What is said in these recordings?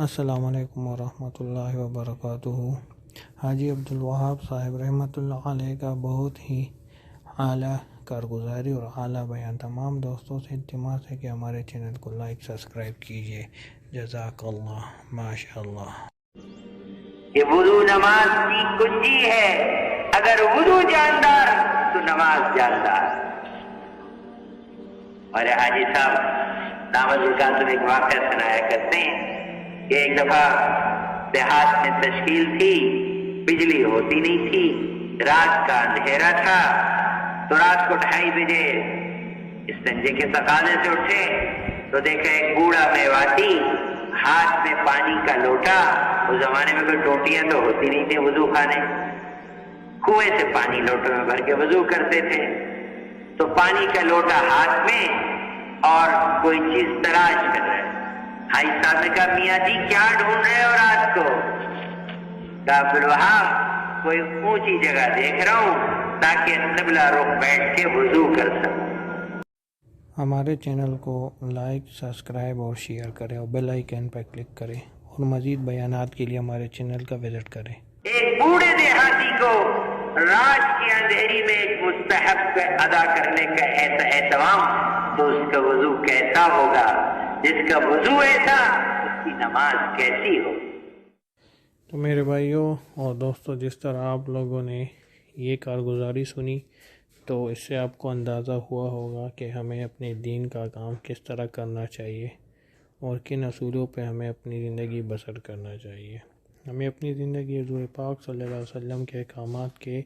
अस्सलाम वालेकुम वरहमतुल्लाहि वबरकातुहू हाजी अब्दुल वहाब साहब रहमतुल्लाह अलैह का बहुत ही आला कारगुजारी और आला बयान तमाम दोस्तों से इल्तमास है कि हमारे चैनल को लाइक सब्सक्राइब कीजिए जजाकल्लाह माशाल्लाह ये वुजू नमाज़ की कुंजी है अगर वुजू जानदार तो नमाज़ जानदार और हाजी साहब दामद कासिम एक वाक़ सुनाया करते हैं कि एक दफ़ा देहात में तश्कील थी, बिजली होती नहीं थी, रात का अंधेरा था तो रात को ढाई बजे इस संजय के तकाजे से उठे तो देखा एक बूढ़ा मेवाती हाथ में पानी का लोटा, उस जमाने में कोई टोटियाँ तो होती नहीं थी वज़ू खाने। कुएँ से पानी लोटों में भर के वज़ू करते थे। तो पानी का लोटा हाथ में और कोई चीज़ तराश कर रहे साहब ने कहा मियाँ जी क्या ढूंढ रहे हो रात को? अब्दुल वहाब कोई ऊँची जगह देख रहा हूँ ताकि तबला रुख बैठ के वज़ू कर सकूँ। हमारे चैनल को लाइक सब्सक्राइब और शेयर करें और बेल आइकन पर क्लिक करें और मज़ीद बयान के लिए हमारे चैनल का विज़िट करें। एक बूढ़े देहाती को रात की अंधेरी में एक मुस्तहब अदा करने का ऐसा एहतमाम तो उसका वज़ू कैसा होगा? जिसका वज़ू ऐसा उसकी नमाज़ कैसी हो? तो मेरे भाइयों और दोस्तों, जिस तरह आप लोगों ने ये कारगुजारी सुनी तो इससे आपको अंदाज़ा हुआ होगा कि हमें अपने दीन का काम किस तरह करना चाहिए और किन असूलों पे हमें अपनी ज़िंदगी बसर करना चाहिए। हमें अपनी ज़िंदगी हजूर पाक सल्लल्लाहु अलैहि वसल्लम के अहकाम के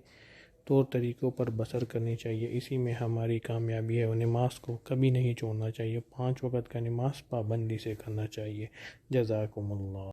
तौर तरीक़ों पर बसर करनी चाहिए। इसी में हमारी कामयाबी है। और नमाज़ को कभी नहीं छोड़ना चाहिए। पाँच वक़्त का नमाज़ पाबंदी से करना चाहिए। जजाकुमुल्लाह।